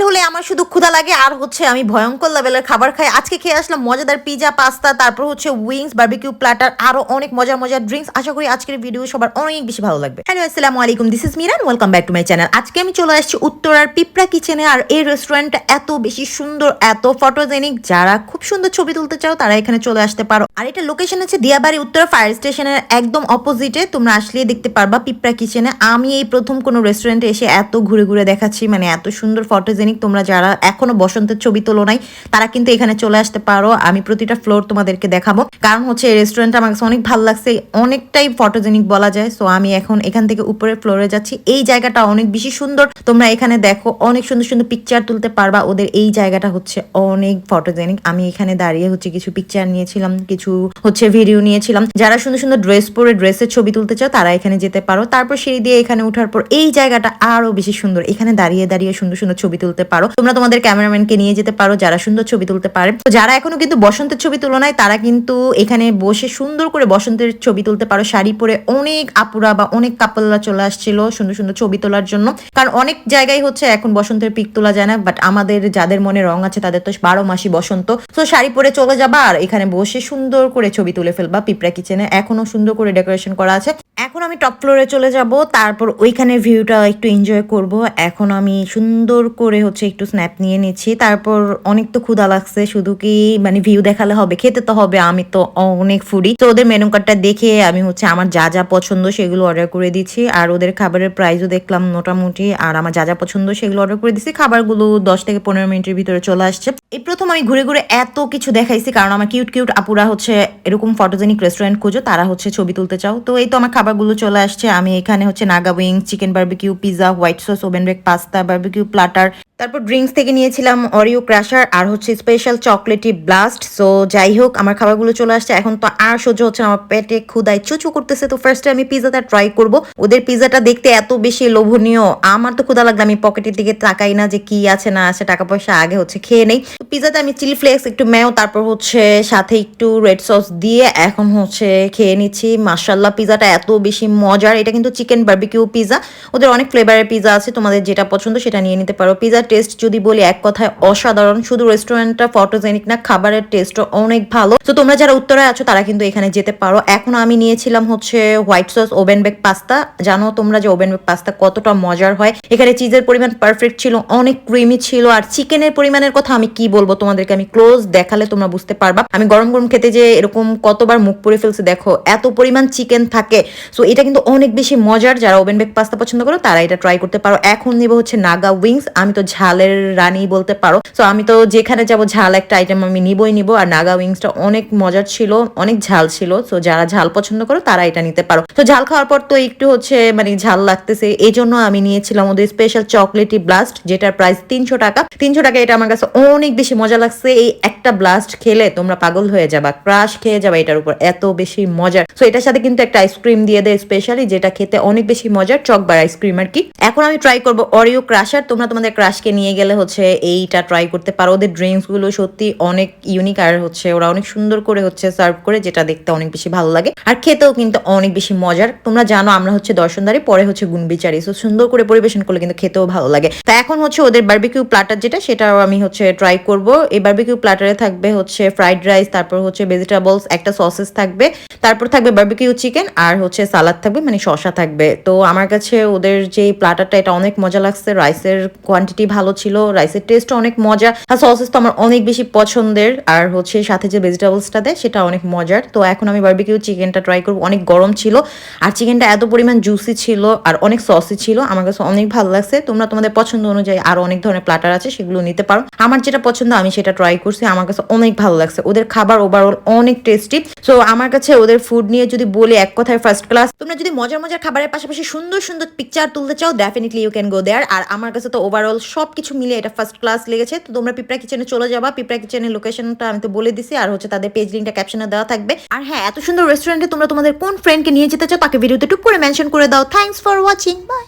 বিকেল হলে আমার শুধু ক্ষুধা লাগে, আর হচ্ছে আমি ভয়ঙ্কর লেভেলের খাবার খাই। আজকে খেয়ে আসলাম মজাদার পিজা পাস্তা তারপর হচ্ছে উইংস বারবিকিউ প্ল্যাটার আরও অনেক মজার মজার ড্রিঙ্কস আশা করি আজকের ভিডিও সবার অনেক বেশি ভালো লাগবে। হ্যালো আসসালামু আলাইকুম this is Miran welcome back to my channel আজকে আমি চলে আসছি উত্তরার পিঁপড়া কিচেনে আর এই রেস্টুরেন্টটা এত বেশি সুন্দর, এত ফটোজেনিক যারা খুব সুন্দর ছবি তুলতে চাও, তারা এখানে চলে আসতে পারো। আর এটা লোকেশন আছে দিয়াবাড়ি, উত্তরা ফায়ার স্টেশনের একদম অপোজিটে তোমরা আসলেই দেখতে পারবা পিঁপড়া কিচেনে আমি এই প্রথম কোনো রেস্টুরেন্টে এসে এত ঘুরে ঘুরে দেখাচ্ছি মানে এত সুন্দর ফটোজেনিক তোমরা যারা এখনও বসন্তের ছবি তোলো নাই, তারা কিন্তু এখানে চলে আসতে পারো। আমি প্রতিটা ফ্লোর তোমাদেরকে দেখাবো। কারণ হচ্ছে এই রেস্টুরেন্টটা আমার কাছে অনেক ভালো লাগছে, অনেকটাই ফটোজেনিক বলা যায়। সো আমি এখন এখান থেকে উপরের ফ্লোরে যাচ্ছি। এই জায়গাটা অনেক বেশি সুন্দর। তোমরা এখানে দেখো, অনেক সুন্দর সুন্দর পিকচার তুলতে পারবা। ওদের এই জায়গাটা হচ্ছে অনেক ফটোজেনিক আমি এখানে দাঁড়িয়ে হচ্ছে কিছু পিকচার নিয়েছিলাম, কিছু হচ্ছে ভিডিও নিয়েছিলাম। যারা সুন্দর সুন্দর ড্রেস পরে ড্রেসের ছবি তুলতে চাও, তারা এখানে যেতে পারো। তারপর সিঁড়ি দিয়ে এখানে ওঠার পর এই জায়গাটা আরও বেশি সুন্দর। এখানে দাঁড়িয়ে দাঁড়িয়ে সুন্দর সুন্দর ছবি তুলতে পারো। তোমরা তোমাদের ক্যামেরাম্যানকে নিয়ে যেতে পারো, যারা সুন্দর ছবি তুলতে পারে। তো যারা এখনও কিন্তু বসন্তের ছবি তুলো নাই, তারা কিন্তু এখানে বসে সুন্দর করে বসন্তের ছবি তুলতে পারো। শাড়ি পরে অনেক আপুরা বা অনেক কাপলরা চলে আসছিল সুন্দর সুন্দর ছবি তোলার জন্য। কারণ অনেক জায়গায় হচ্ছে এখন বসন্তের পিক তোলা যায় না বাট আমাদের যাদের মনে রং আছে তাদের তো বারো মাসই বসন্ত। তো শাড়ি পরে চলে যাবা আর এখানে বসে সুন্দর করে ছবি তুলে ফেলবা পিঁপড়া কিচেনে এখনও সুন্দর করে ডেকোরেশন করা আছে। এখন আমি টপ ফ্লোরে চলে যাব, তারপর ওইখানে ভিউটা একটু এনজয় করব। এখন আমি সুন্দর করে হচ্ছে একটু স্ন্যাপ নিয়ে নিচ্ছি। তারপর অনেক তো ক্ষুধা লাগছে, শুধু কি মানে ভিউ দেখালে হবে, খেতে তো হবে, আমি তো অনেক ফুডি তো ওদের মেনু কার্ডটা দেখে আমি হচ্ছে আমার যা যা পছন্দ সেগুলো অর্ডার করে দিচ্ছি। আর ওদের খাবারের প্রাইসও দেখলাম মোটামুটি, আর আমার যা যা পছন্দ সেগুলো অর্ডার করে দিচ্ছি। খাবারগুলো দশ থেকে পনেরো মিনিটের ভিতরে চলে আসছে। এই প্রথম আমি ঘুরে ঘুরে এত কিছু দেখাইছি, কারণ আমার কিউট কিউট আপুরা হচ্ছে এরকম ফটোজেনিক রেস্টুরেন্ট খুঁজো, তারা হচ্ছে ছবি তুলতে চাও। তো এই তো আমার খাবারগুলো চলে আসছে। আমি এখানে হচ্ছে Naga wing chicken barbecue pizza white sauce oven bake pasta barbecue platter তারপর ড্রিঙ্কস থেকে নিয়েছিলাম অরিও ক্রাশার আর হচ্ছে স্পেশাল চকলেটি ব্লাস্ট সো যাই হোক আমার খাবারগুলো চলে আসছে। এখন তো আর সহ্য হচ্ছে আমার পেটে ক্ষুদায় চুচু করতেছে। তো ফার্স্টে আমি পিজাটা ট্রাই করব। ওদের পিজাটা দেখতে এত বেশি লোভনীয়। আমার তো ক্ষুদা লাগল আমি পকেটের দিকে তাকাই না যে কি আছে, না আছে। টাকা পয়সা আগে হচ্ছে খেয়ে নেই। তো পিজাতে আমি চিলি ফ্লেক্স একটু মেও তারপর হচ্ছে সাথে একটু রেড সস দিয়ে এখন হচ্ছে খেয়ে নিচ্ছি। মার্শাল্লাহ পিজাটা এত বেশি মজার। এটা কিন্তু চিকেন বার্বিকিউ পিজা ওদের অনেক ফ্লেভারের পিজা আছে। তোমাদের যেটা পছন্দ সেটা নিয়ে নিতে পারো। পিজার টেস্ট যদি বলি, এক কথায় অসাধারণ। শুধু রেস্টুরেন্টটা ফটোজেনিক না, খাবারের টেস্টও অনেক ভালো। তো তোমরা যারা উত্তরে আছো, তারা কিন্তু এখানে যেতে পারো। এখন আমি নিয়েছিলাম হচ্ছে white sauce oven bake pasta জানো তোমরা যে ওভেন বেক পাস্তা কতটা মজার হয়? এখানে চিজের পরিমাণ পারফেক্ট ছিল, অনেক ক্রিমি ছিল। আর চিকেনের পরিমাণের কথা আমি কি বলব তোমাদেরকে? আমি ক্লোজ দেখালে তোমরা বুঝতে পারবা। আমি গরম গরম খেতে যে এরকম কতবার মুখ পরে ফেলছে, দেখো, এত পরিমাণ চিকেন থাকে। সো এটা কিন্তু অনেক বেশি মজার। যারা ওভেন বেক পাস্তা পছন্দ করো, তারা এটা ট্রাই করতে পারো। এখন নিব হচ্ছে নাগা উইংস আমি তো ঝালের রানী বলতে পারো। সো আমি তো যেখানে যাব, ঝাল একটা আইটেম আমি নিবই নিব। আর নাগা উইংসটা অনেক মজার ছিল, অনেক ঝাল ছিল। সো যারা ঝাল পছন্দ করো, তারা এটা নিতে পারো। তো ঝাল খাওয়ার পর তো একটু হচ্ছে মানে ঝাল লাগতেছে। এই জন্য আমি নিয়েছিলাম ওদের স্পেশাল চকলেটি ব্লাস্ট যেটার প্রাইস তিনশো টাকা। তিনশো টাকা এটা আমার কাছে অনেক বেশি মজা লাগছে। এই একটা ব্লাস্ট খেলে তোমরা পাগল হয়ে যাবা ক্রাশ খেয়ে যাবা এটার উপর। এত বেশি মজার। সো এটার সাথে কিন্তু একটা আইসক্রিম দিয়ে দেয় স্পেশালি যেটা খেতে অনেক বেশি মজার, চকবার আইসক্রিম আর কি। এখন আমি ট্রাই করব অরিও ক্রাশার তোমরা তোমাদের ক্রাশকে নিয়ে গেলে হচ্ছে এইটা ট্রাই করতে পারো। ওদের ড্রিঙ্কসগুলো সত্যি অনেক ইউনিক আর হচ্ছে ওরা অনেক সুন্দর করে হচ্ছে সার্ভ করে, যেটা দেখতে অনেক বেশি ভালো লাগে। আর খেতেও কিন্তু অনেক বেশি মজার। তোমরা জানো আমরা হচ্ছে দর্শনদারি, পরে হচ্ছে গুণবিচারি। সো সুন্দর করে পরিবেশন করলে কিন্তু খেতেও ভালো লাগে। তা এখন হচ্ছে ওদের বার্বিকিউ প্লাটার যেটা, সেটাও আমি হচ্ছে ট্রাই করব। এই বার্বিকিউ প্লাটারে থাকবে হচ্ছে ফ্রাইড রাইস তারপর হচ্ছে ভেজিটেবলস একটা সসেস থাকবে। তারপর থাকবে বার্বিকিউ চিকেন আর হচ্ছে সালাদ থাকবে মানে শসা থাকবে। তো আমার কাছে ওদের যে প্লাটারটা এটা অনেক মজা লাগছে। রাইসের কোয়ান্টিটি ভালো ছিল রাইসের টেস্ট অনেক মজা। আর সসেস তো আমার অনেক বেশি পছন্দের। আর হচ্ছে সাথে যে ভেজিটেবলসটা দেয়, সেটা অনেক মজার। তো এখন আমি বার্বিকিউ চিকেনটা ট্রাই করব। অনেক গরম ছিল, আর চিকেনটা এত পরিমাণ জুসি ছিল, আর অনেক সসি ছিল। আমার কাছে অনেক ভালো লাগছে। তোমরা তোমাদের পছন্দ অনুযায়ী আরও অনেক ধরনের প্লাটার আছে, সেগুলো নিতে পারো। আমার যেটা পছন্দ, আমি সেটা ট্রাই করছি। আমার কাছে অনেক ভালো লাগছে। ওদের খাবার ওভারঅল অনেক টেস্টি সো আমার কাছে ওদের ফুড নিয়ে যদি বলি এক কথায় ফার্স্ট ক্লাস তোমরা যদি মজার মজার খাবারের পাশাপাশি সুন্দর সুন্দর পিকচার তুলতে চাও definitely you can go there আর আমার কাছে তো ওভারঅল সব কিছু মিলে এটা ফার্স্ট ক্লাস লেগেছে। তো তোমরা পিপড়া কিচেনে চলে যাবা। পিপড়া কিচেনের লোকেশনটা আমি তো বলে দিছি, আর হচ্ছে তাদের পেজ লিঙ্কটা ক্যাপশনে দেওয়া থাকবে। আর হ্যাঁ এত সুন্দর রেস্টুরেন্টে তোমরা তোমাদের কোন ফ্রেন্ডকে নিয়ে যেতে চাও, তাকে ভিডিওতে টুক করে মেনশন করে দাও। Thanks for watching by